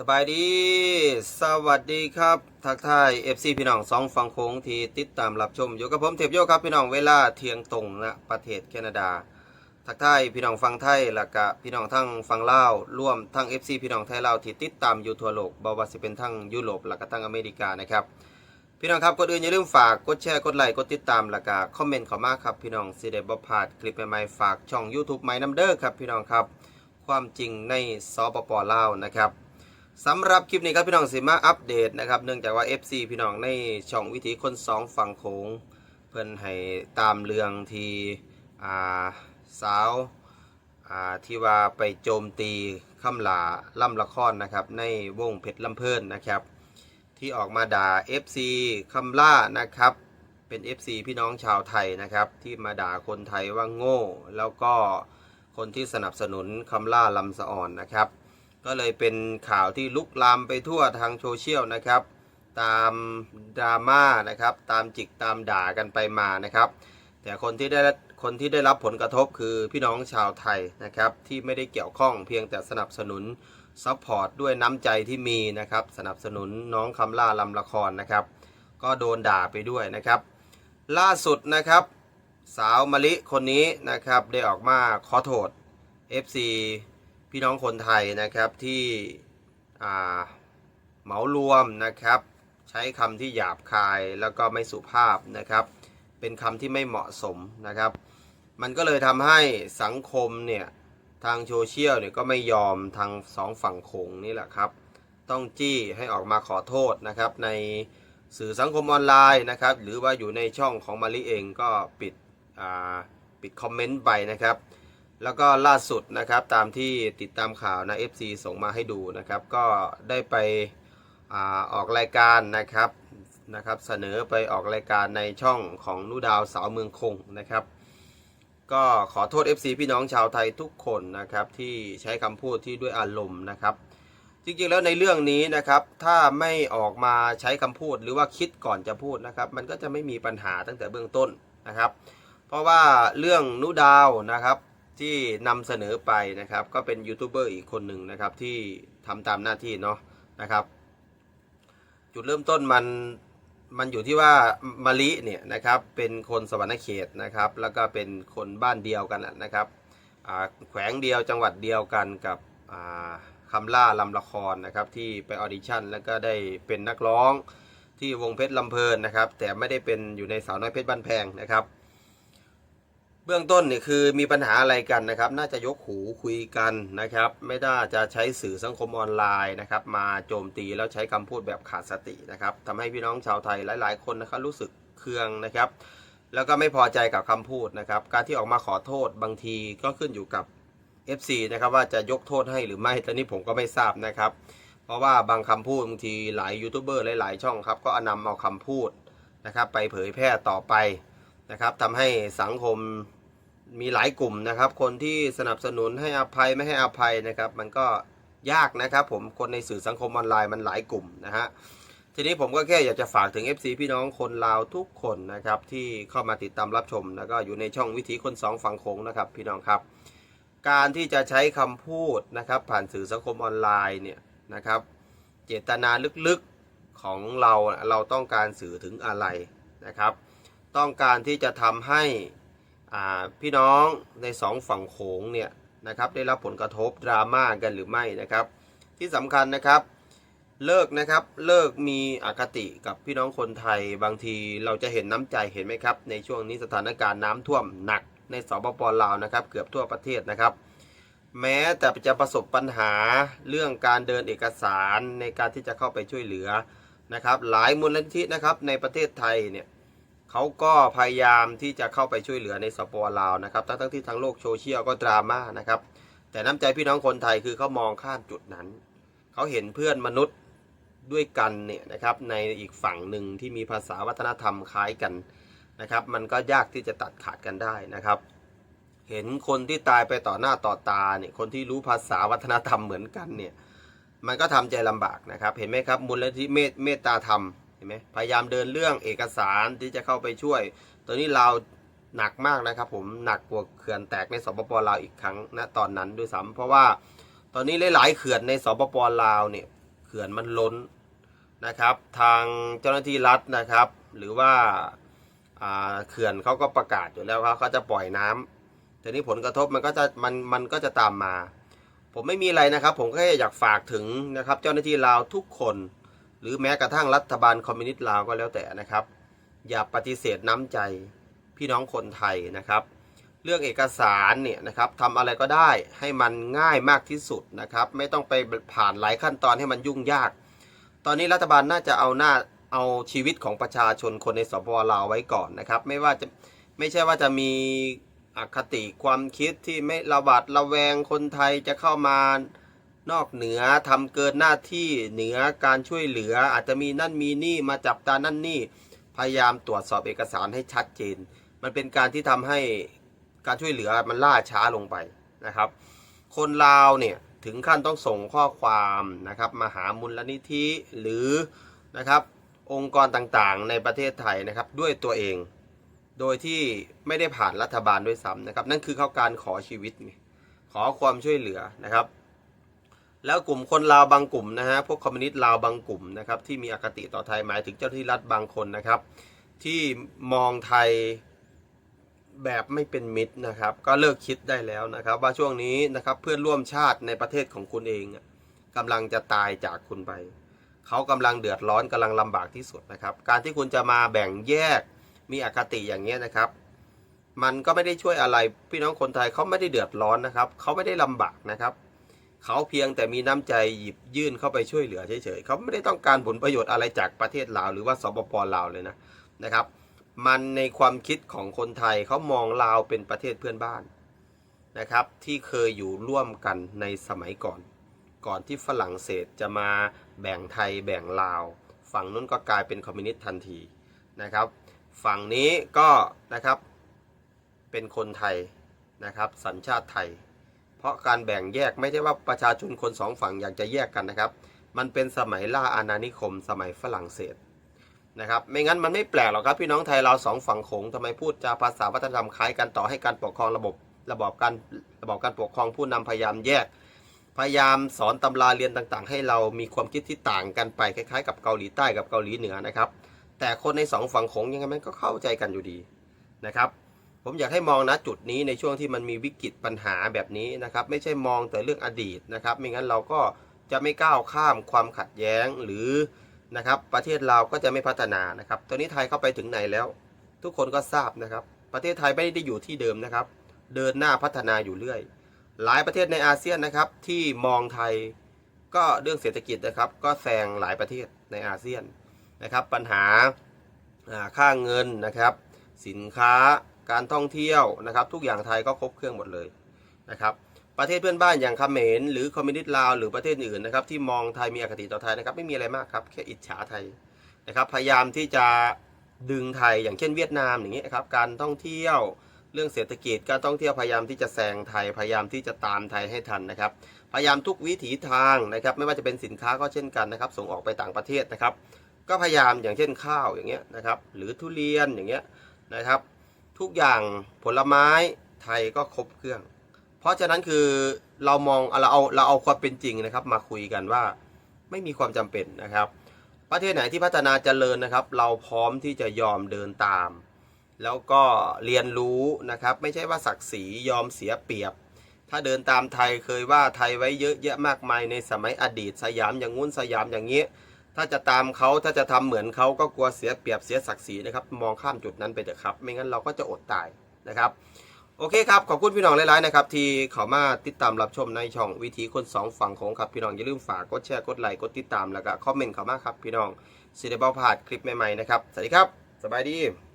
สบายดี สวัสดีครับ ทักทาย FC พี่น้องสองฝั่งโค้งที่ติดตามรับชม อยู่กับผมเทพโยครับพี่น้องเวลาเที่ยงตรงนะประเทศแคนาดา ทักทายพี่น้องฟังไทยแล้วก็พี่น้องทั้งฟังลาวร่วมทั้ง FC พี่น้องไทยลาวที่ติดตามอยู่ทั่วโลกบ่ว่าสิเป็นทั้งยุโรปแล้วก็ทั้งอเมริกานะครับ พี่น้องครับก่อนอื่นอย่าลืมฝากกดแชร์กดไลค์กดติดตามแล้วก็คอมเมนต์เข้ามาครับพี่น้องสิได้บ่พลาดคลิปใหม่ๆฝากช่อง YouTube ใหม่น้ำเด้อครับพี่น้องครับความจริงในสปปลาวนะครับ สำหรับคลิปนี้ครับพี่น้องสิมาอัปเดตนะครับเนื่องจากว่า FC พี่น้องในช่องวิถีคนสองฝั่งโขงเพิ่นให้ตามเรื่องที่อ่าสาวอ่าที่ว่าไปโจมตีคำหลาล่ำละครนะครับในวงเพชรลำเพลินนะครับ ที่ออกมาด่า FC คำล่านะครับเป็น FC พี่น้องชาวไทยนะครับ ที่มาด่าคนไทยว่าโง่ แล้วก็คนที่สนับสนุนคำล่าลำสะอ่อนนะครับ ก็เลยเป็นข่าวที่ลุกลามไปทั่วทางโซเชียลนะครับ ตามดราม่านะครับ ตามจิกตามด่ากันไปมานะครับ แต่คนที่ได้คนที่ได้รับผลกระทบคือพี่น้องชาวไทยนะครับ ที่ไม่ได้เกี่ยวข้องเพียงแต่สนับสนุนซัพพอร์ตด้วยน้ำใจที่มีนะครับ สนับสนุนน้องคำล่าลำละครนะครับ ก็โดนด่าไปด้วยนะครับ ล่าสุดนะครับ สาวมะลิคนนี้นะครับได้ออกมาขอโทษ FC พี่น้องคนไทยนะครับที่เหมารวมนะครับ ใช้คำที่หยาบคายแล้วก็ไม่สุภาพนะครับ เป็นคำที่ไม่เหมาะสมนะครับ มันก็เลยทำให้สังคมเนี่ยทางโซเชียลเนี่ยก็ไม่ยอมทางสองฝั่งโขงนี่แหละครับ ต้องจี้ให้ออกมาขอโทษนะครับ ในสื่อสังคมออนไลน์นะครับ หรือว่าอยู่ในช่องของมาริเองก็ปิดปิดคอมเมนต์ไปนะครับ แล้วก็ล่าสุดนะครับตามที่ติดตามข่าวนะ FC ส่งมาให้ดูนะครับ ก็ได้ไปอออกรายการนะครับนะครับ เสนอไปออกรายการในช่องของนูดาวสาวเมืองคงนะครับ ก็ขอโทษ FC พี่น้องชาวไทยทุกคนนะครับที่ใช้คำพูดที่ด้วยอารมณ์นะครับ จริงๆแล้วในเรื่องนี้นะครับ ถ้าไม่ออกมาใช้คำพูดหรือว่าคิดก่อนจะพูดนะครับ มันก็จะไม่มีปัญหาตั้งแต่เบื้องต้นนะครับ เพราะว่าเรื่องนุดาวนะครับ ที่นำเสนอไปนะครับ ก็เป็นยูทูบเบอร์อีกคนหนึ่งนะครับที่ทำตามหน้าที่เนาะนะครับ จุดเริ่มต้นมันมันอยู่ที่ว่ามะลิเนี่ยนะครับเป็นคนสวรรณเขตนะครับ แล้วก็เป็นคนบ้านเดียวกันนะครับแขวงเดียวจังหวัดเดียวกันกับอ่าคำล่าลำละครนะครับที่ไปออดิชั่นแล้วก็ได้เป็นนักร้องที่วงเพชรลำเพลินนะครับ แต่ไม่ได้เป็นอยู่ในสาวน้อยเพชรบ้านแพงนะครับ เบื้องต้นเนี่ยคือมีปัญหาอะไรกันนะครับ น่าจะยกหูคุยกันนะครับ ไม่น่าจะใช้สื่อสังคมออนไลน์นะครับ มาโจมตีแล้วใช้คำพูดแบบขาดสตินะครับทำให้พี่น้องชาวไทยหลาย ๆ คนนะครับรู้สึกเคืองนะครับ แล้วก็ไม่พอใจกับคำพูดนะครับ การที่ออกมาขอโทษบางทีก็ขึ้นอยู่กับ FC นะครับว่าจะยกโทษให้หรือไม่ตอนนี้ผมก็ไม่ทราบนะครับ เพราะว่าบางคำพูดบางทีหลายยูทูบเบอร์หลาย ๆ ช่องครับก็นำเอาคำพูดนะครับ ไปเผยแพร่ต่อไปนะครับทำให้สังคม มีหลายกลุ่มนะครับ คนที่สนับสนุนให้อภัยไม่ให้อภัยนะครับ มันก็ยากนะครับผมคนในสื่อสังคมออนไลน์มันหลายกลุ่มนะฮะทีนี้ผมก็แค่อยากจะฝากถึง FC พี่น้องคนลาวทุกคนนะครับที่เข้ามาติดตามรับชม แล้วก็อยู่ในช่องวิถีคนสองฝั่งโขงนะครับ พี่น้องครับ การที่จะใช้คำพูดนะครับผ่านสื่อสังคมออนไลน์เนี่ยนะครับ เจตนาลึกๆของเราเราต้องการสื่อถึงอะไรนะครับ ต้องการที่จะทำให้ พี่น้องในสองฝั่งโขงเนี่ยนะครับได้รับผลกระทบดราม่ากันหรือไม่นะครับ ที่สำคัญนะครับเลิกนะครับเลิกมีอคติกับพี่น้องคนไทยบางทีเราจะเห็นน้ำใจเห็นไหมครับ ในช่วงนี้สถานการณ์น้ำท่วมหนักในสปปลาวนะครับ เกือบทั่วประเทศนะครับ แม้แต่จะประสบปัญหาเรื่องการเดินเอกสารในการที่จะเข้าไปช่วยเหลือนะครับ หลายมูลนิธินะครับในประเทศไทยเนี่ย เขาก็พยายามที่จะเข้าไปช่วยเหลือในสปปลาวนะครับทั้งทั้งที่ทางโลกโซเชียลก็ดราม่านะครับ แต่น้ำใจพี่น้องคนไทยคือเขามองข้ามจุดนั้น เขาเห็นเพื่อนมนุษย์ด้วยกันเนี่ยนะครับในอีกฝั่งหนึ่งที่มีภาษาวัฒนธรรมคล้ายกันนะครับ มันก็ยากที่จะตัดขาดกันได้นะครับ เห็นคนที่ตายไปต่อหน้าต่อตาเนี่ยคนที่รู้ภาษาวัฒนธรรมเหมือนกันเนี่ยมันก็ทำใจลำบากนะครับ เห็นไหมครับมูลนิธิเมตตาธรรม เห็นไหมพยายามเดินเรื่องเอกสารที่จะเข้าไปช่วย ตัวนี้เราหนักมากนะครับผมหนักกว่าเขื่อนแตกในสปปลาวอีกครั้งณตอนนั้นด้วยซ้ำเพราะว่าตอนนี้หลายๆเขื่อนในสปปลาวเนี่ยเขื่อนมันล้นนะครับ ทางเจ้าหน้าที่รัฐนะครับ หรือว่าเขื่อนเขาก็ประกาศอยู่แล้วว่าเขาจะปล่อยน้ำทีนี้ผลกระทบมันก็จะมันมันก็จะตามมา ผมไม่มีอะไรนะครับ ผมแค่อยากฝากถึงนะครับ เจ้าหน้าที่ลาวทุกคน หรือแม้กระทั่งรัฐบาลคอมมิวนิสต์ลาวก็แล้วแต่นะครับ อย่าปฏิเสธน้ำใจพี่น้องคนไทยนะครับ เรื่องเอกสารเนี่ยนะครับทำอะไรก็ได้ให้มันง่ายมากที่สุดนะครับ ไม่ต้องไปผ่านหลายขั้นตอนให้มันยุ่งยาก ตอนนี้รัฐบาลน่าจะเอาหน้าเอาชีวิตของประชาชนคนในสปปลาวไว้ก่อนนะครับ ไม่ว่าจะไม่ใช่ว่าจะมีอคติความคิดที่ไม่ระบาดระแวงคนไทยจะเข้ามา นอกเหนือทำเกินหน้าที่เหนือการช่วยเหลืออาจจะมีนั่นมีนี่มาจับตานั่นนี่พยายามตรวจสอบเอกสารให้ชัดเจน มันเป็นการที่ทำให้การช่วยเหลือมันล่าช้าลงไปนะครับ คนลาวเนี่ยถึงขั้นต้องส่งข้อความนะครับมาหามูลนิธิหรือนะครับองค์กรต่างๆ ในประเทศไทยนะครับด้วยตัวเอง โดยที่ไม่ได้ผ่านรัฐบาลด้วยซ้ำนะครับ นั่นคือเขาการขอชีวิต ขอความช่วยเหลือนะครับ แล้วกลุ่มคนลาวบางกลุ่มนะฮะพวกคอมมิวนิสต์ลาวบางกลุ่มนะครับที่มีอคติต่อไทยหมายถึงเจ้าหน้าที่รัฐบางคนนะครับ ที่มองไทยแบบไม่เป็นมิตรนะครับ ก็เลิกคิดได้แล้วนะครับ ว่าช่วงนี้นะครับเพื่อนร่วมชาติในประเทศของคุณเองอะกำลังจะตายจากคุณไปเขากำลังเดือดร้อนกำลังลำบากที่สุดนะครับ การที่คุณจะมาแบ่งแยกมีอคติอย่างเงี้ยนะครับมันก็ไม่ได้ช่วยอะไรพี่น้องคนไทยเขาไม่ได้เดือดร้อนนะครับเขาไม่ได้ลำบากนะครับ เขาเพียงแต่มีน้ำใจหยิบยื่นเข้าไปช่วยเหลือเฉยๆเขาไม่ได้ต้องการผลประโยชน์อะไรจากประเทศลาวหรือว่าสปปลาวเลยนะนะครับ มันในความคิดของคนไทยเขามองลาวเป็นประเทศเพื่อนบ้านนะครับ ที่เคยอยู่ร่วมกันในสมัยก่อน ก่อนที่ฝรั่งเศสจะมาแบ่งไทยแบ่งลาว ฝั่งนู้นก็กลายเป็นคอมมิวนิสต์ทันทีนะครับ ฝั่งนี้ก็นะครับเป็นคนไทยนะครับ สัญชาติไทย เพราะการแบ่งแยกไม่ใช่ว่าประชาชนคนสองฝั่งอยากจะแยกกันนะครับ มันเป็นสมัยล่าอาณานิคม สมัยฝรั่งเศสนะครับ ไม่งั้นมันไม่แปลกหรอกครับพี่น้องไทยเราสองฝั่งโขงทำไมพูดจาภาษาวัฒนธรรมคล้ายกันต่อให้การปกครองระบบระบอบการระบอบการปกครองผู้นำพยายามแยก พยายามสอนตำราเรียนต่างๆ ให้เรามีความคิดที่ต่างกันไปคล้ายๆ กับเกาหลีใต้กับเกาหลีเหนือนะครับ แต่คนในสองฝั่งโขงยังไงมันก็เข้าใจกันอยู่ดีนะครับ ผมอยากให้มองนะจุดนี้ในช่วงที่มันมีวิกฤตปัญหาแบบนี้นะครับ ไม่ใช่มองแต่เรื่องอดีตนะครับ ไม่งั้นเราก็จะไม่ก้าวข้ามความขัดแย้งหรือนะครับประเทศเราก็จะไม่พัฒนานะครับ ตอนนี้ไทยเข้าไปถึงไหนแล้ว ทุกคนก็ทราบนะครับ ประเทศไทยไม่ได้อยู่ที่เดิมนะครับ เดินหน้าพัฒนาอยู่เรื่อย หลายประเทศในอาเซียนนะครับ ที่มองไทยก็เรื่องเศรษฐกิจนะครับ ก็แซงหลายประเทศในอาเซียนนะครับ ปัญหาอ่าค่าเงินนะครับ สินค้า การท่องเที่ยวนะครับ ทุกอย่างไทยก็ครบเครื่องหมดเลยนะครับ ประเทศเพื่อนบ้านอย่างเขมรหรือคอมมิวนิสต์ลาวหรือประเทศอื่นนะครับ ที่มองไทยมีอคติต่อไทยนะครับ ไม่มีอะไรมากครับแค่อิจฉาไทยนะครับ พยายามที่จะดึงไทยอย่างเช่นเวียดนามอย่างนี้ครับการท่องเที่ยวเรื่องเศรษฐกิจการท่องเที่ยวพยายามที่จะแซงไทยพยายามที่จะตามไทยให้ทันนะครับ พยายามทุกวิถีทางนะครับ ไม่ว่าจะเป็นสินค้าก็เช่นกันนะครับ ส่งออกไปต่างประเทศนะครับ ก็พยายามอย่างเช่นข้าวอย่างเงี้ยนะครับ หรือทุเรียนอย่างเงี้ยนะครับ ทุกอย่างผลไม้ไทยก็ครบเครื่อง เพราะฉะนั้นคือเรามองเราเอาเราเอาความเป็นจริงนะครับ มาคุยกันว่าไม่มีความจำเป็นนะครับ ประเทศไหนที่พัฒนาเจริญนะครับ เราพร้อมที่จะยอมเดินตาม แล้วก็เรียนรู้นะครับ ไม่ใช่ว่าศักดิ์ศรียอมเสียเปรียบ ถ้าเดินตามไทยเคยว่าไทยไว้เยอะแยะมากมายในสมัยอดีตสยามอย่างงู้นสยามอย่างนี้ ถ้าจะตามเขาถ้าจะทำเหมือนเขาก็กลัวเสียเปรียบเสียศักดิ์ศรีนะครับ มองข้ามจุดนั้นไปเถอะครับ ไม่งั้นเราก็จะอดตายนะครับโอเคครับ ขอบคุณพี่น้องหลายๆนะครับ ที่เข้ามาติดตามรับชมในช่องวิธีคนสองฝั่งของครับพี่น้องอย่าลืมฝากกดแชร์กดไลค์กดติดตามแล้วก็คอมเมนต์เข้ามาครับพี่น้องสิเด้บ่พาดคลิปใหม่ๆนะครับสวัสดีครับ สบายดี